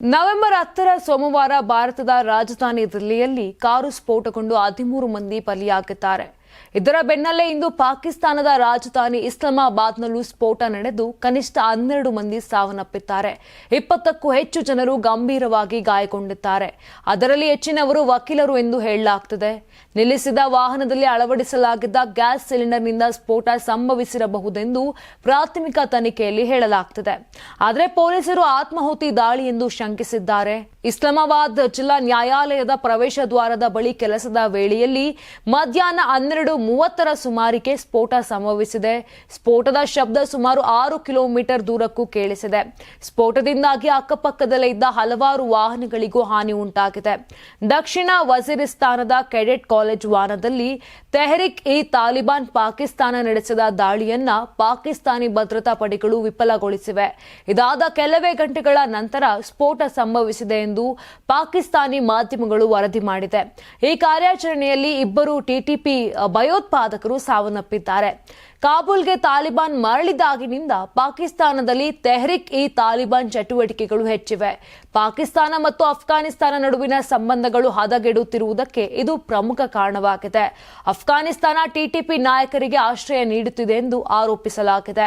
November ಹತ್ತರ ಸೋಮವಾರ ಭಾರತದ ರಾಜಧಾನಿ ದಿಲ್ಲಿಯಲ್ಲಿ ಕಾರು ಸ್ಫೋಟಗೊಂಡು ಹದಿಮೂರು ಮಂದಿ ಬಲಿಯಾಗಿದ್ದಾರೆ. ಇದರ ಬೆನ್ನಲ್ಲೇ ಇಂದು ಪಾಕಿಸ್ತಾನದ ರಾಜಧಾನಿ ಇಸ್ಲಾಮಾಬಾದ್ನಲ್ಲೂ ಸ್ಫೋಟ ನಡೆದು ಕನಿಷ್ಠ ಹನ್ನೆರಡು ಮಂದಿ ಸಾವನ್ನಪ್ಪಿದ್ದಾರೆ. ಇಪ್ಪತ್ತಕ್ಕೂ ಹೆಚ್ಚು ಜನರು ಗಂಭೀರವಾಗಿ ಗಾಯಗೊಂಡಿದ್ದಾರೆ. ಅದರಲ್ಲಿ ಹೆಚ್ಚಿನವರು ವಕೀಲರು ಎಂದು ಹೇಳಲಾಗ್ತಿದೆ. ನಿಲ್ಲಿಸಿದ ವಾಹನದಲ್ಲಿ ಅಳವಡಿಸಲಾಗಿದ್ದ ಗ್ಯಾಸ್ ಸಿಲಿಂಡರ್ನಿಂದ ಸ್ಫೋಟ ಸಂಭವಿಸಿರಬಹುದೆಂದು ಪ್ರಾಥಮಿಕ ತನಿಖೆಯಲ್ಲಿ ಹೇಳಲಾಗ್ತಿದೆ. ಆದರೆ ಪೊಲೀಸರು ಆತ್ಮಾಹುತಿ ದಾಳಿ ಎಂದು ಶಂಕಿಸಿದ್ದಾರೆ. ಇಸ್ಲಾಮಾಬಾದ್ ಜಿಲ್ಲಾ ನ್ಯಾಯಾಲಯದ ಪ್ರವೇಶ ದ್ವಾರದ ಬಳಿ ಕೆಲಸದ ವೇಳೆಯಲ್ಲಿ ಮಧ್ಯಾಹ್ನ ಹನ್ನೆರಡು ಮೂವತ್ತರ ಸುಮಾರಿಗೆ ಸ್ಫೋಟ ಸಂಭವಿಸಿದೆ. ಸ್ಫೋಟದ ಶಬ್ದ ಸುಮಾರು ಆರು ಕಿಲೋಮೀಟರ್ ದೂರಕ್ಕೂ ಕೇಳಿಸಿದೆ. ಸ್ಫೋಟದಿಂದಾಗಿ ಅಕ್ಕಪಕ್ಕದಲ್ಲೇ ಇದ್ದ ಹಲವಾರು ವಾಹನಗಳಿಗೂ ಹಾನಿ ಉಂಟಾಗಿದೆ. ದಕ್ಷಿಣ ವಜೀರಿಸ್ತಾನದ ಕೆಡೆಟ್ ಕಾಲೇಜ್ ವಾಹನದಲ್ಲಿ ತೆಹರಿಕ್ ಇ ತಾಲಿಬಾನ್ ಪಾಕಿಸ್ತಾನ ನಡೆಸಿದ ದಾಳಿಯನ್ನ ಪಾಕಿಸ್ತಾನಿ ಭದ್ರತಾ ಪಡೆಗಳು ವಿಫಲಗೊಳಿಸಿವೆ. ಇದಾದ ಕೆಲವೇ ಗಂಟೆಗಳ ನಂತರ ಸ್ಫೋಟ ಸಂಭವಿಸಿದೆ ಎಂದು ಪಾಕಿಸ್ತಾನಿ ಮಾಧ್ಯಮಗಳು ವರದಿ ಮಾಡಿದೆ. ಈ ಕಾರ್ಯಾಚರಣೆಯಲ್ಲಿ ಇಬ್ಬರು ಟಿಟಿಪಿ ಭಯೋತ್ಪಾದಕರು ಸಾವನ್ನಪ್ಪಿದ್ದಾರೆ. ಕಾಬೂಲ್ಗೆ ತಾಲಿಬಾನ್ ಮರಳಿದಾಗಿನಿಂದ ಪಾಕಿಸ್ತಾನದಲ್ಲಿ ತೆಹರಿಕ್ ಇ ತಾಲಿಬಾನ್ ಚಟುವಟಿಕೆಗಳು ಹೆಚ್ಚಿವೆ. ಪಾಕಿಸ್ತಾನ ಮತ್ತು ಅಫ್ಘಾನಿಸ್ತಾನ ನಡುವಿನ ಸಂಬಂಧಗಳು ಹದಗೆಡುತ್ತಿರುವುದಕ್ಕೆ ಇದು ಪ್ರಮುಖ ಕಾರಣವಾಗಿದೆ. ಅಫ್ಘಾನಿಸ್ತಾನ ಟಿಟಿಪಿ ನಾಯಕರಿಗೆ ಆಶ್ರಯ ನೀಡುತ್ತಿದೆ ಎಂದು ಆರೋಪಿಸಲಾಗಿದೆ.